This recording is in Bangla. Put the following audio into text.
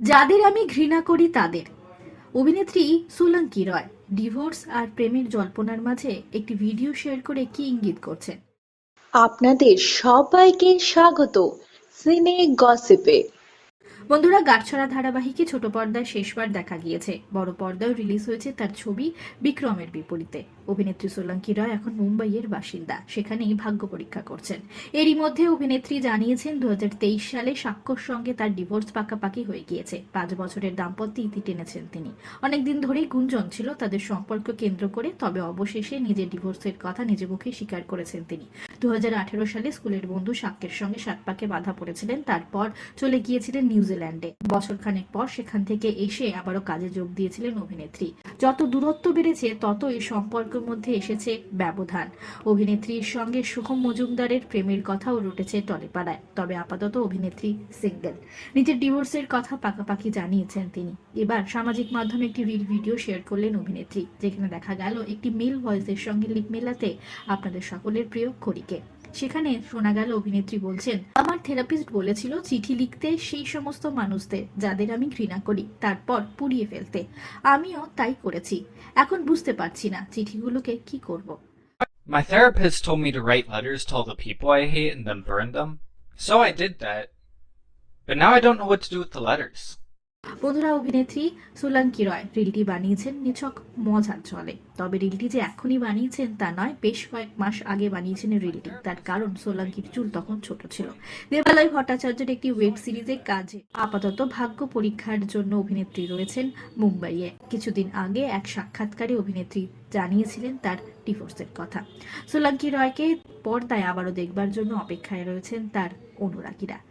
যাদের আমি ঘৃণা করি তাদের। অভিনেত্রী সোলাঙ্কি রয়, ডিভোর্স আর প্রেমের জল্পনার মাঝে একটি ভিডিও শেয়ার করে কি ইঙ্গিত করছেন? আপনাদের সবাইকে স্বাগত। সিনে গসিপে। বন্ধুরা গাছছড়া ধারাবাহিকে ছোট পর্দায় শেষবার দেখা গিয়েছে। বড় পর্দায় রিলিজ হয়েছে তার ছবি বিক্রমের বিপরীতে। অভিনেত্রী সোলাঙ্কি রয় এখন মুম্বাইয়ের বাসিন্দা, সেখানেই ভাগ্য পরীক্ষা করছেন। এরই মধ্যে অভিনেত্রী জানিয়েছেন, দুহাজার তেইশ সালে সাক্ষ্যর সঙ্গে তার ডিভোর্স পাকাপাকি হয়ে গিয়েছে। পাঁচ বছরের দাম্পত্যে ইতি টেনেছেন তিনি। অনেকদিন ধরেই গুঞ্জন ছিল তাদের সম্পর্ক কেন্দ্র করে, তবে অবশেষে নিজের ডিভোর্সের কথা নিজে মুখে স্বীকার করেছেন তিনি। দু হাজার আঠেরো সালে স্কুলের বন্ধু সাক্ষ্যের সঙ্গে সাত পাকে বাধা পড়েছিলেন, তারপর চলে গিয়েছিলেন নিউজিল্যান্ডে। বছরখানেক পর সেখান থেকে এসে আবারও কাজে যোগ দিয়েছিলেন অভিনেত্রী। যত দূরত্ব বেড়েছে তত এই সম্পর্কের মধ্যে এসেছে ব্যবধান। অভিনেত্রীর সঙ্গে সুখম মজুমদারের প্রেমের কথাও রটেছে টলেপাড়ায়। তবে আপাতত অভিনেত্রী সিঙ্গেল। নিজের ডিভোর্সের কথা পাকাপাকি জানিয়েছেন তিনি। এবার সামাজিক মাধ্যমে একটি রিল ভিডিও শেয়ার করলেন অভিনেত্রী, যেখানে দেখা গেল একটি মেল ভয়েসের সঙ্গে লিপ মেলাতে আপনাদের সকলের প্রিয় খড়িকে। সেখানে শোনা গেল অভিনেত্রী বলছেন আমার থেরাপিস্ট বলেছিল চিঠি লিখতে সেই সমস্ত মানুষদের যাদের আমি ঘৃণা করি তারপর পুড়িয়ে ফেলতে আমিও তাই করেছি এখন বুঝতে পারছি না চিঠিগুলোকে কি করব। My therapist told me to write letters to all the people I hate and then burn them. So I did that. But now I don't know what to do with the letters. বন্ধুরা, অভিনেত্রী সোলাঙ্কি রয় রিলটি বানিয়েছেন নিছক মজার চলে তবে রিলটি যে এখনই বানিয়েছেন তা নয়, বেশ কয়েক মাস আগে বানিয়েছেন রিলটি। তার কারণ সোলাঙ্কির চুল তখন ছোট ছিল। দেবালয় ভট্টাচার্যের একটি ওয়েব সিরিজে কাজে আপাতত ভাগ্য পরীক্ষার জন্য অভিনেত্রী রয়েছেন মুম্বাইয়ে। কিছুদিন আগে এক সাক্ষাৎকারে অভিনেত্রী জানিয়েছিলেন তার ডিভোর্সের কথা। সোলাঙ্কি রয়কে পর্দায় আবারও দেখবার জন্য অপেক্ষায় রয়েছেন তার অনুরাগীরা।